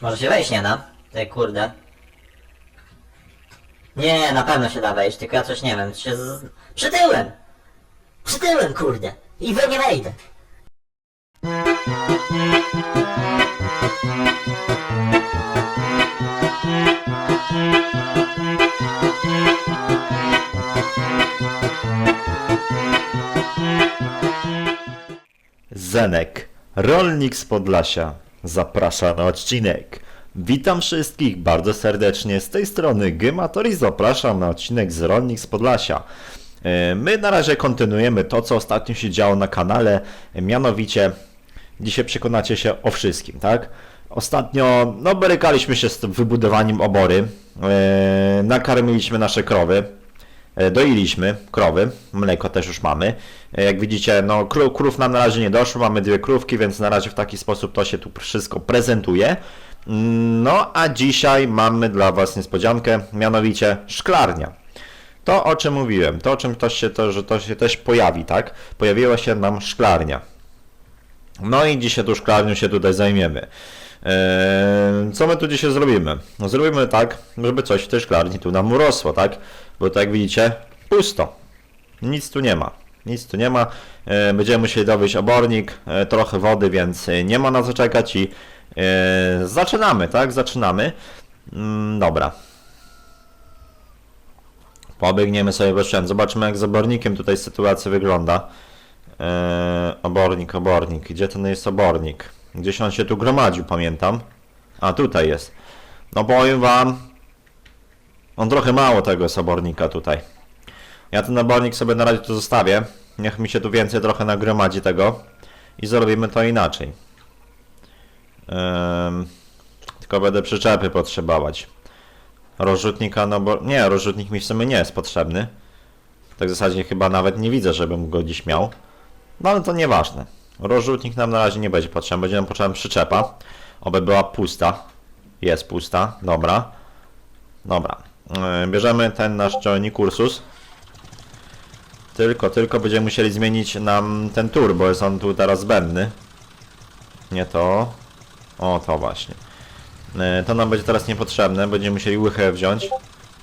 Może się wejść nie da? Ty kurde. Nie, na pewno się da wejść, tylko ja coś nie wiem, się z... Przytyłem! Przytyłem, kurde! I we nie wejdę! Zenek, rolnik z Podlasia, zaprasza na odcinek. Witam wszystkich bardzo serdecznie, z tej strony Gymator i zapraszam na odcinek z Rolnik z Podlasia. E, My na razie kontynuujemy to, co ostatnio się działo na kanale, e, mianowicie dzisiaj przekonacie się o wszystkim, tak? Ostatnio, no, borykaliśmy się z wybudowaniem obory, e, nakarmiliśmy nasze krowy, Doiliśmy krowy, mleko też już mamy. E, Jak widzicie, no kró- krów nam na razie nie doszło, mamy dwie krówki, więc na razie w taki sposób to się tu wszystko prezentuje. Mm, No a dzisiaj mamy dla Was niespodziankę, mianowicie szklarnia. To o czym mówiłem, to o czym to się, to, że to się też pojawi, tak? Pojawiła się nam szklarnia. No i dzisiaj tą szklarnią się tutaj zajmiemy. Eee, co my tu dzisiaj zrobimy? No zrobimy tak, żeby coś w tej szklarni tu nam urosło, tak? Bo tak jak widzicie, pusto. Nic tu nie ma. Nic tu nie ma. E, będziemy musieli dowieść obornik, e, trochę wody, więc e, nie ma na co czekać i zaczynamy, tak? Zaczynamy. Mm, dobra. Pobiegniemy sobie bez Zobaczymy jak z obornikiem tutaj sytuacja wygląda. Eee, obornik, obornik. Gdzie ten jest obornik? Gdzieś on się tu gromadził, pamiętam. A, tutaj jest. No powiem wam, on trochę mało tego jest obornika tutaj. Ja ten obornik sobie na razie tu zostawię. Niech mi się tu więcej trochę nagromadzi tego. I zrobimy to inaczej. Tylko będę przyczepy potrzebować. Rozrzutnika, no bo... Nie, rozrzutnik mi w sumie nie jest potrzebny. Tak w zasadzie chyba nawet nie widzę, żebym go dziś miał. No ale to nieważne. Rozrzutnik nam na razie nie będzie potrzebny. Będzie nam potrzebna przyczepa. Oby była pusta. Jest pusta. Dobra. Dobra. Yy, Bierzemy ten nasz ciągnik Ursus. Tylko, tylko będziemy musieli zmienić nam ten tur, bo jest on tu teraz zbędny. Nie to. O, to właśnie. Yy, To nam będzie teraz niepotrzebne. Będziemy musieli łychę wziąć.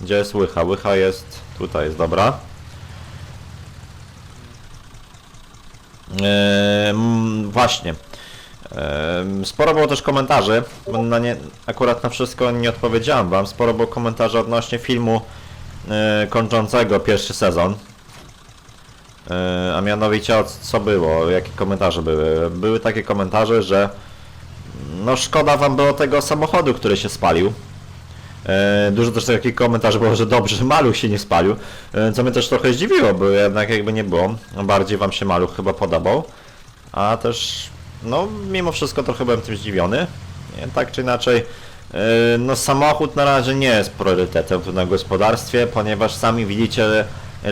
Gdzie jest łycha? Łycha jest... Tutaj jest, dobra. Właśnie. Sporo było też komentarzy, na nie, akurat na wszystko nie odpowiedziałem wam. Sporo było komentarzy odnośnie filmu e, kończącego pierwszy sezon. E, a mianowicie co było, jakie komentarze były. Były takie komentarze, że no szkoda wam było tego samochodu, który się spalił. E, Dużo też takich komentarzy było, że dobrze, maluch się nie spalił, e, co mnie też trochę zdziwiło, bo jednak jakby nie było, bardziej wam się maluch chyba podobał, a też, no mimo wszystko trochę byłem tym zdziwiony, tak czy inaczej, e, no samochód na razie nie jest priorytetem tu na gospodarstwie, ponieważ sami widzicie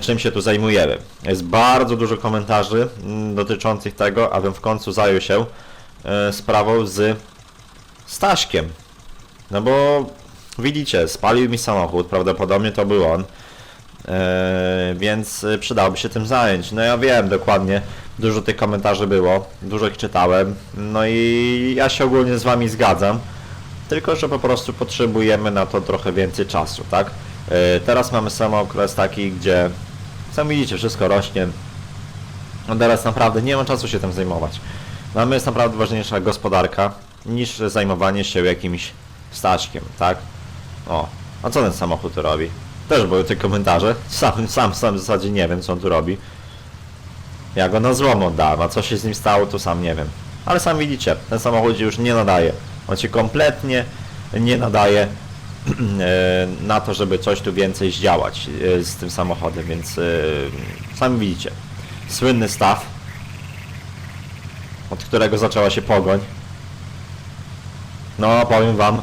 czym się tu zajmujemy. Jest bardzo dużo komentarzy mm, dotyczących tego, abym w końcu zajął się sprawą z Staśkiem, no bo widzicie, spalił mi samochód, prawdopodobnie to był on. Eee, więc y, przydałoby się tym zająć. No ja wiem dokładnie, dużo tych komentarzy było, dużo ich czytałem, no i ja się ogólnie z wami zgadzam, tylko że po prostu potrzebujemy na to trochę więcej czasu, tak? Eee, teraz mamy sam okres taki, gdzie sami widzicie, wszystko rośnie, no teraz naprawdę nie ma czasu się tym zajmować. Mamy jest naprawdę ważniejsza gospodarka niż zajmowanie się jakimś staczkiem, tak? O, a co ten samochód robi? Też były te komentarze. Sam, sam, sam w zasadzie nie wiem, co on tu robi. Ja go na złom oddałem, a co się z nim stało, to sam nie wiem. Ale sam widzicie, ten samochód już nie nadaje. On się kompletnie nie nadaje e, na to, żeby coś tu więcej zdziałać e, z tym samochodem, więc e, sami widzicie. Słynny staw, od którego zaczęła się pogoń. No, powiem wam,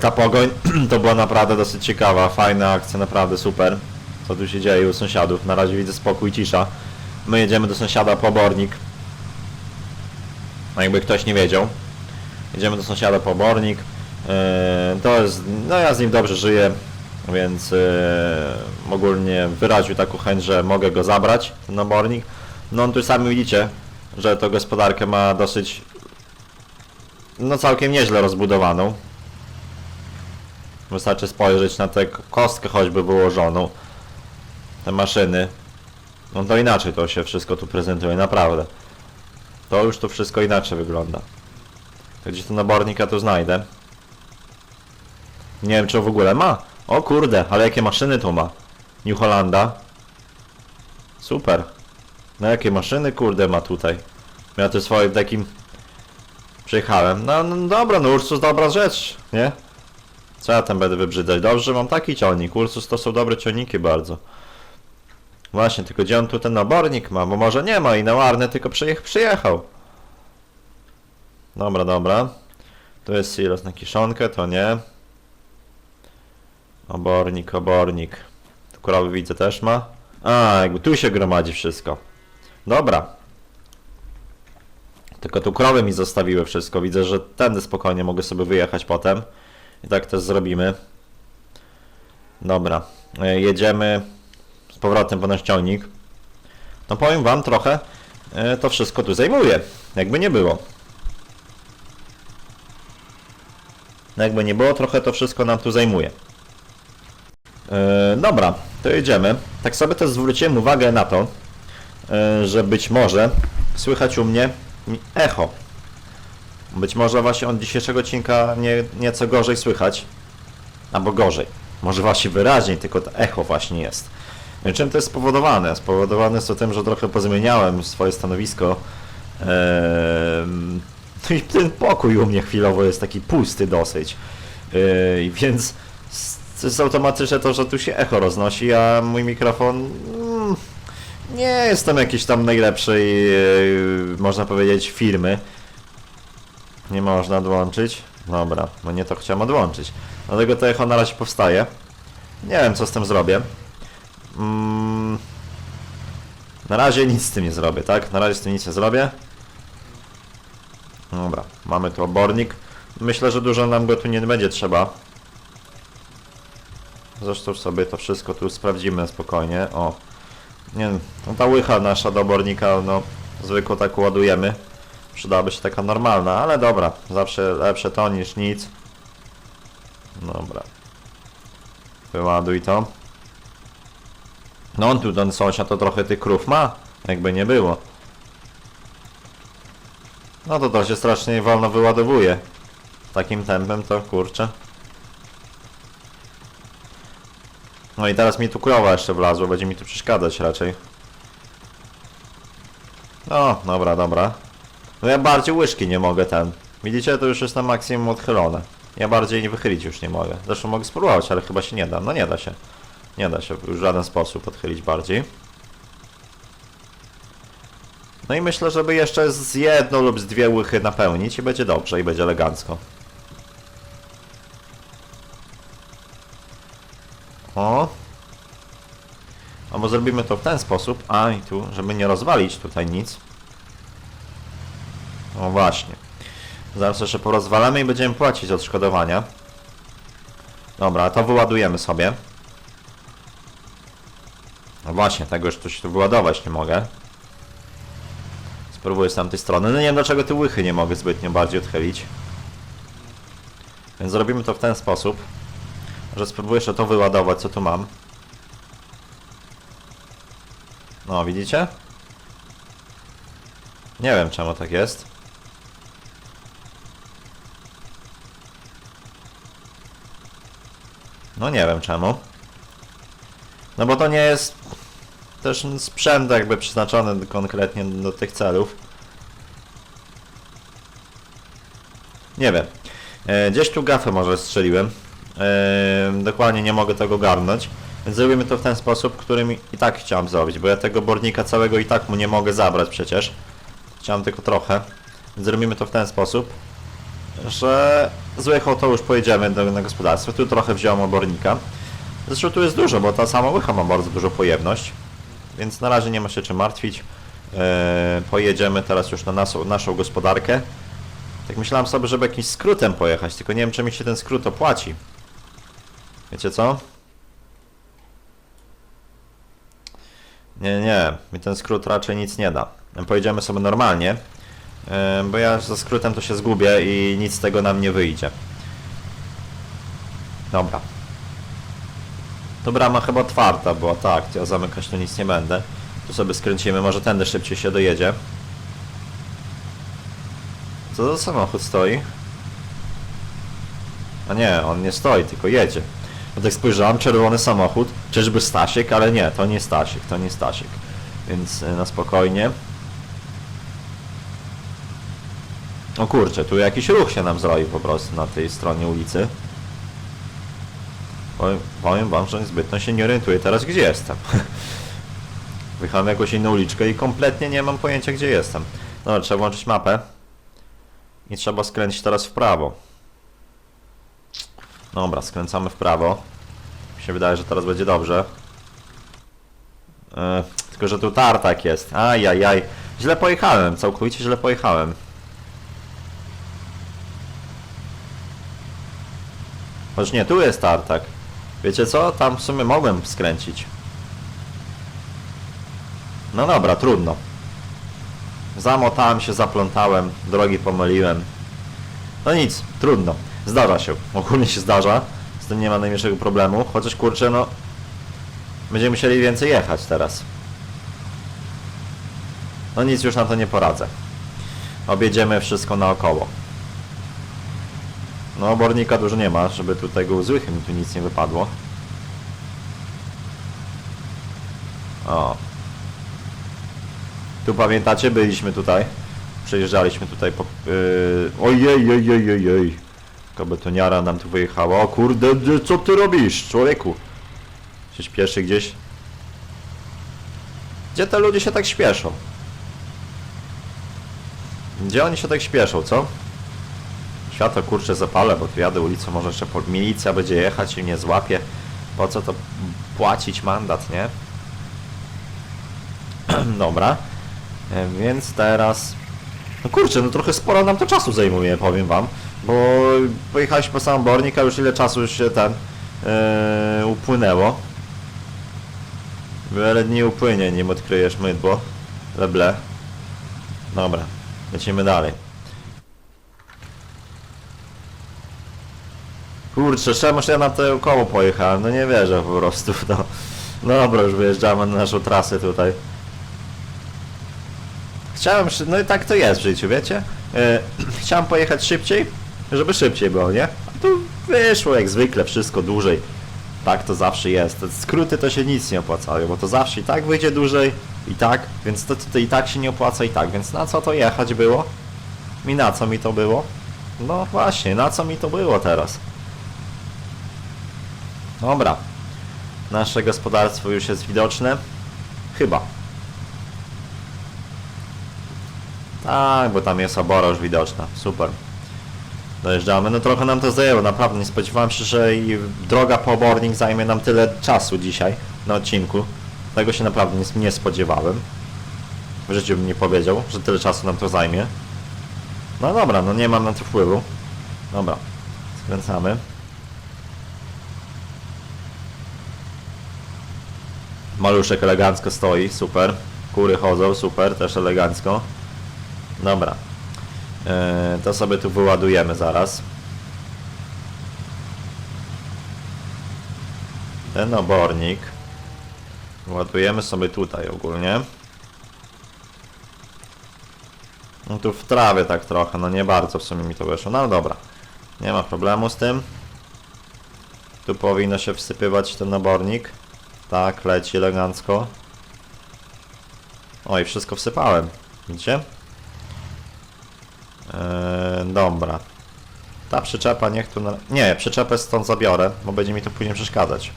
ta pogoń to była naprawdę dosyć ciekawa, fajna akcja, naprawdę super. Co tu się dzieje u sąsiadów? Na razie widzę spokój, cisza. My jedziemy do sąsiada po obornik. No jakby ktoś nie wiedział. Jedziemy do sąsiada po obornik. E, To jest, no ja z nim dobrze żyję, więc e, ogólnie wyraził taką chęć, że mogę go zabrać, ten obornik. No on tu sami widzicie, że to gospodarkę ma dosyć no całkiem nieźle rozbudowaną. Wystarczy spojrzeć na tę kostkę choćby wyłożoną. Te maszyny. No to inaczej to się wszystko tu prezentuje, naprawdę. To już tu wszystko inaczej wygląda. To Gdzieś ten nabornik ja tu znajdę. Nie wiem czy w ogóle ma. O kurde, ale jakie maszyny tu ma. New Hollanda. Super. No jakie maszyny kurde ma tutaj. Ja tu swoim takim przyjechałem. No, no dobra, no Ursus dobra rzecz, nie? Co ja tam będę wybrzydzać? Dobrze, mam taki ciągnik. Ursus to są dobre ciągniki bardzo. Właśnie, tylko gdzie on tu ten nabornik ma? Bo może nie ma i na Warny tylko przyjech przyjechał. Dobra, dobra. Tu jest silos na kiszonkę, to nie. Obornik, obornik. Tu krowy widzę też ma. A, jakby tu się gromadzi wszystko. Dobra. Tylko tu krowy mi zostawiły wszystko. Widzę, że tędy spokojnie mogę sobie wyjechać potem. I tak też zrobimy. Dobra. E, Jedziemy z powrotem po nasz ciągnik. No powiem wam trochę, e, to wszystko tu zajmuje. Jakby nie było. No Jakby nie było, trochę to wszystko nam tu zajmuje. E, dobra, to jedziemy. Tak sobie też zwróciłem uwagę na to, e, że być może słychać u mnie echo. Być może właśnie od dzisiejszego odcinka nie, nieco gorzej słychać. Albo gorzej. Może właśnie wyraźniej, tylko to echo właśnie jest. E, Czym to jest spowodowane? Spowodowane jest to tym, że trochę pozmieniałem swoje stanowisko. I ten pokój u mnie chwilowo jest taki pusty dosyć. Yy, więc jest automatyczne to, że tu się echo roznosi, a mój mikrofon mm, nie jest tam jakiejś tam najlepszej, yy, można powiedzieć, firmy. Nie można odłączyć. Dobra, no nie to chciałem odłączyć. Dlatego to echo na razie powstaje. Nie wiem co z tym zrobię. Mm, na razie nic z tym nie zrobię, tak? Na razie z tym nic nie zrobię. Dobra, mamy tu obornik. Myślę, że dużo nam go tu nie będzie trzeba. Zresztą sobie to wszystko tu sprawdzimy spokojnie. O, nie no ta łycha nasza do obornika, no zwykle tak ładujemy. Przydałaby się taka normalna, ale dobra, zawsze lepsze to niż nic. Dobra. Wyładuj to. No on tu, ten sąsiad to trochę tych krów ma, jakby nie było. No to to się strasznie wolno wyładowuje. Takim tempem to kurczę. No i teraz mi tu krowa jeszcze wlazła, będzie mi tu przeszkadzać raczej. No, dobra, dobra. No ja bardziej łyżki nie mogę ten. Widzicie, to już jest na maksimum odchylone. Ja bardziej nie wychylić już nie mogę. Zresztą mogę spróbować, ale chyba się nie da. No nie da się. Nie da się w żaden sposób odchylić bardziej. No i myślę, żeby jeszcze z jedną lub z dwie łychy napełnić i będzie dobrze i będzie elegancko. O. Albo zrobimy to w ten sposób, a i tu, żeby nie rozwalić tutaj nic. O właśnie. Zaraz jeszcze porozwalamy i będziemy płacić odszkodowania. Dobra, to wyładujemy sobie. No właśnie, tego już tu się tu wyładować nie mogę. Spróbuję z tamtej strony. No nie wiem dlaczego te łychy nie mogę zbytnio bardziej odchylić. Więc zrobimy to w ten sposób, że spróbuję jeszcze to wyładować, co tu mam. No, widzicie? Nie wiem czemu tak jest. No nie wiem czemu. No bo to nie jest też sprzęt jakby przeznaczony konkretnie do tych celów. Nie wiem. E, gdzieś tu gafę może strzeliłem. E, dokładnie nie mogę tego garnąć. Więc zrobimy to w ten sposób, którym i tak chciałem zrobić, bo ja tego bornika całego i tak mu nie mogę zabrać przecież. Chciałem tylko trochę. Więc zrobimy to w ten sposób, że z to już pojedziemy do, na gospodarstwo. Tu trochę wziąłem obornika. Zresztą tu jest dużo, bo ta sama łycha ma bardzo dużą pojemność. Więc na razie nie ma się czym martwić. E, pojedziemy teraz już na naszą, naszą gospodarkę. Tak myślałem sobie, żeby jakimś skrótem pojechać, tylko nie wiem, czy mi się ten skrót opłaci. Wiecie co? Nie, nie, mi ten skrót raczej nic nie da. Pojedziemy sobie normalnie, bo ja ze skrótem to się zgubię i nic z tego nam nie wyjdzie. Dobra. To brama chyba otwarta była, tak, ja zamykać to nic nie będę. Tu sobie skręcimy, może tędy szybciej się dojedzie. Co za samochód stoi? A nie, on nie stoi, tylko jedzie. No tak spojrzałem, czerwony samochód, czyżby Stasiek, ale nie, to nie Stasiek, to nie Stasiek. Więc y, na spokojnie. O kurczę, tu jakiś ruch się nam zrobił po prostu na tej stronie ulicy. Powiem, powiem wam, że zbytnio się nie orientuję teraz gdzie jestem. Wyjechałem jakąś inną uliczkę i kompletnie nie mam pojęcia gdzie jestem. No, trzeba włączyć mapę. I trzeba skręcić teraz w prawo. Dobra, skręcamy w prawo. Mi się wydaje, że teraz będzie dobrze. E, tylko, że tu tartak jest. Ajajaj. Źle pojechałem, całkowicie źle pojechałem. Choć nie, tu jest tartak. Wiecie co? Tam w sumie mogłem skręcić. No dobra, trudno. Zamotałem się, zaplątałem, drogi pomyliłem. No nic, trudno. Zdarza się. Ogólnie się zdarza. Z tym nie ma najmniejszego problemu. Chociaż kurczę, no... Będziemy musieli więcej jechać teraz. No nic, już na to nie poradzę. Objedziemy wszystko naokoło. No obornika dużo nie ma, żeby tu tego złych mi tu nic nie wypadło. O. Tu pamiętacie, byliśmy tutaj. Przejeżdżaliśmy tutaj po... Yy... Ojej, ojej, ojej, ojej. Kabetoniara nam tu wyjechała. O kurde, co ty robisz, człowieku? Się śpieszy gdzieś? Gdzie te ludzie się tak śpieszą? Gdzie oni się tak śpieszą, co? Światło kurczę zapalę, bo tu jadę ulicą, może jeszcze po... milicja będzie jechać i mnie złapie. Po co to płacić mandat, nie? Dobra. E, Więc teraz... No kurczę, no trochę sporo nam to czasu zajmuje, powiem wam. Bo pojechaliśmy po sam Bornik, a już ile czasu już się ten... Yy, upłynęło. Wiele dni upłynie, nim odkryjesz mydło. Leble. Dobra, lecimy dalej. Kurczę, czemuż ja na to koło pojechałem? No nie wierzę po prostu, no. No dobra, już wyjeżdżamy na naszą trasę tutaj. Chciałem, no i tak to jest w życiu, wiecie? E, chciałem pojechać szybciej, żeby szybciej było, nie? A tu wyszło jak zwykle, wszystko dłużej. Tak to zawsze jest. Skróty to się nic nie opłacają, bo to zawsze i tak wyjdzie dłużej, i tak, więc to, to i tak się nie opłaca i tak, więc na co to jechać było? I na co mi to było? No właśnie, na co mi to było teraz? Dobra. Nasze gospodarstwo już jest widoczne. Chyba. Tak, bo tam jest obora już widoczna. Super. Dojeżdżamy. No trochę nam to zajęło, naprawdę. Nie spodziewałem się, że i droga po obornik zajmie nam tyle czasu dzisiaj na odcinku. Tego się naprawdę nie, spodziewałem. W życiu bym nie powiedział, że tyle czasu nam to zajmie. No dobra, no nie mam na to wpływu. Dobra. Skręcamy. Maluszek elegancko stoi, super. Kury chodzą, super, też elegancko. Dobra. Eee, to sobie tu wyładujemy zaraz. Ten obornik. Ładujemy sobie tutaj ogólnie. No tu w trawie tak trochę, no nie bardzo w sumie mi to wyszło, no dobra. Nie ma problemu z tym. Tu powinno się wsypywać ten obornik. Tak, leci elegancko. Oj, wszystko wsypałem. Widzicie? Eee, dobra. Ta przyczepa niech tu... Na... Nie, przyczepę stąd zabiorę, bo będzie mi to później przeszkadzać.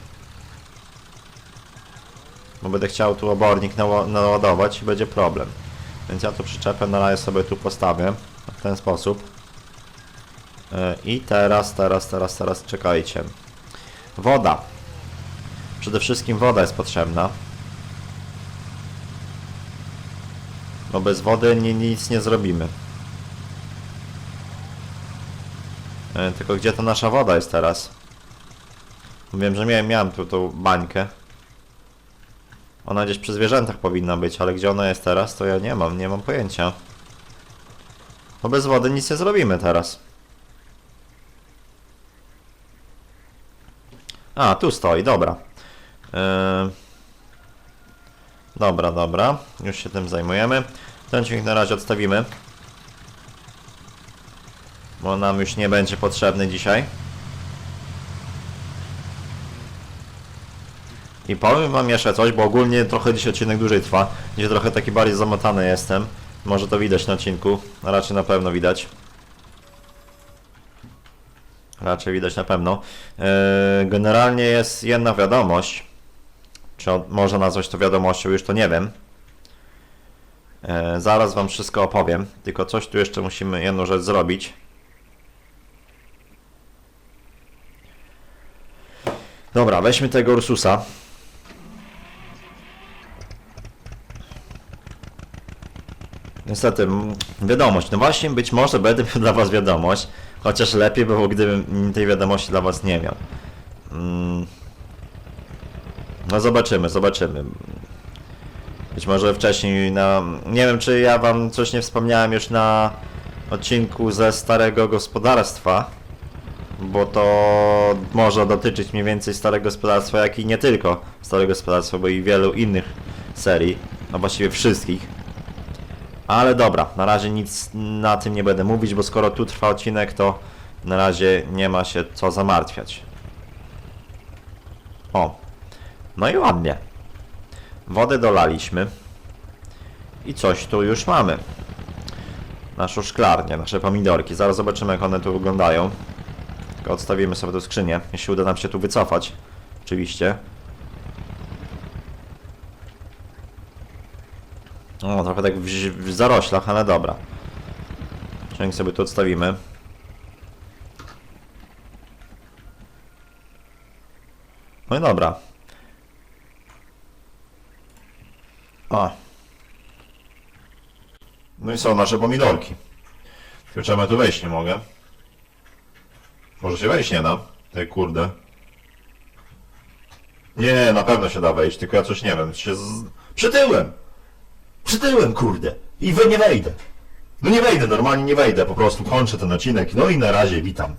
Bo będę chciał tu obornik naładować i będzie problem. Więc ja tu przyczepę na razie sobie tu postawię. W ten sposób. Eee, I teraz, teraz, teraz, teraz czekajcie. Woda. Przede wszystkim woda jest potrzebna. Bo bez wody ni nic nie zrobimy. E, tylko gdzie ta nasza woda jest teraz? Wiem, że miałem, miałem tu tą bańkę. Ona gdzieś przy zwierzętach powinna być, ale gdzie ona jest teraz, to ja nie mam, nie mam pojęcia. Bo bez wody nic nie zrobimy teraz. A, tu stoi, dobra. Yy... Dobra, dobra. Już się tym zajmujemy. Ten dźwięk na razie odstawimy. Bo nam już nie będzie potrzebny dzisiaj. I powiem wam jeszcze coś, bo ogólnie trochę dzisiaj odcinek dłużej trwa. Dzisiaj trochę taki bardziej zamotany jestem. Może to widać na odcinku, raczej na pewno widać. Raczej widać na pewno. Yy, generalnie jest jedna wiadomość. Czy on, można nazwać to wiadomością, już to nie wiem. Yy, zaraz wam wszystko opowiem. Tylko coś tu jeszcze musimy jedną rzecz zrobić. Dobra, weźmy tego Ursusa. Niestety, wiadomość. No właśnie, być może będę miał dla Was wiadomość, chociaż lepiej by było, gdybym tej wiadomości dla Was nie miał. No zobaczymy, zobaczymy. Być może wcześniej na... Nie wiem, czy ja Wam coś nie wspomniałem już na odcinku ze Starego Gospodarstwa, bo to może dotyczyć mniej więcej Starego Gospodarstwa, jak i nie tylko Starego Gospodarstwa, bo i wielu innych serii, a właściwie wszystkich. Ale dobra, na razie nic na tym nie będę mówić, bo skoro tu trwa odcinek, to na razie nie ma się co zamartwiać. O, no i ładnie. Wodę dolaliśmy. I coś tu już mamy. Naszą szklarnię, nasze pomidorki. Zaraz zobaczymy jak one tu wyglądają. Tylko odstawimy sobie tę skrzynię, jeśli uda nam się tu wycofać. Oczywiście. O, trochę tak w, w zaroślach, ale dobra. Ciąg sobie tu odstawimy. No i dobra. O. No i są nasze pomidorki. Tylko czemu tu wejść nie mogę? Może się wejść nie da? Tej kurde. Nie, na pewno się da wejść, tylko ja coś nie wiem. Się z... Przytyłem! Przytyłem, kurde. I we nie wejdę. No nie wejdę, normalnie nie wejdę, po prostu kończę ten odcinek. No i na razie witam.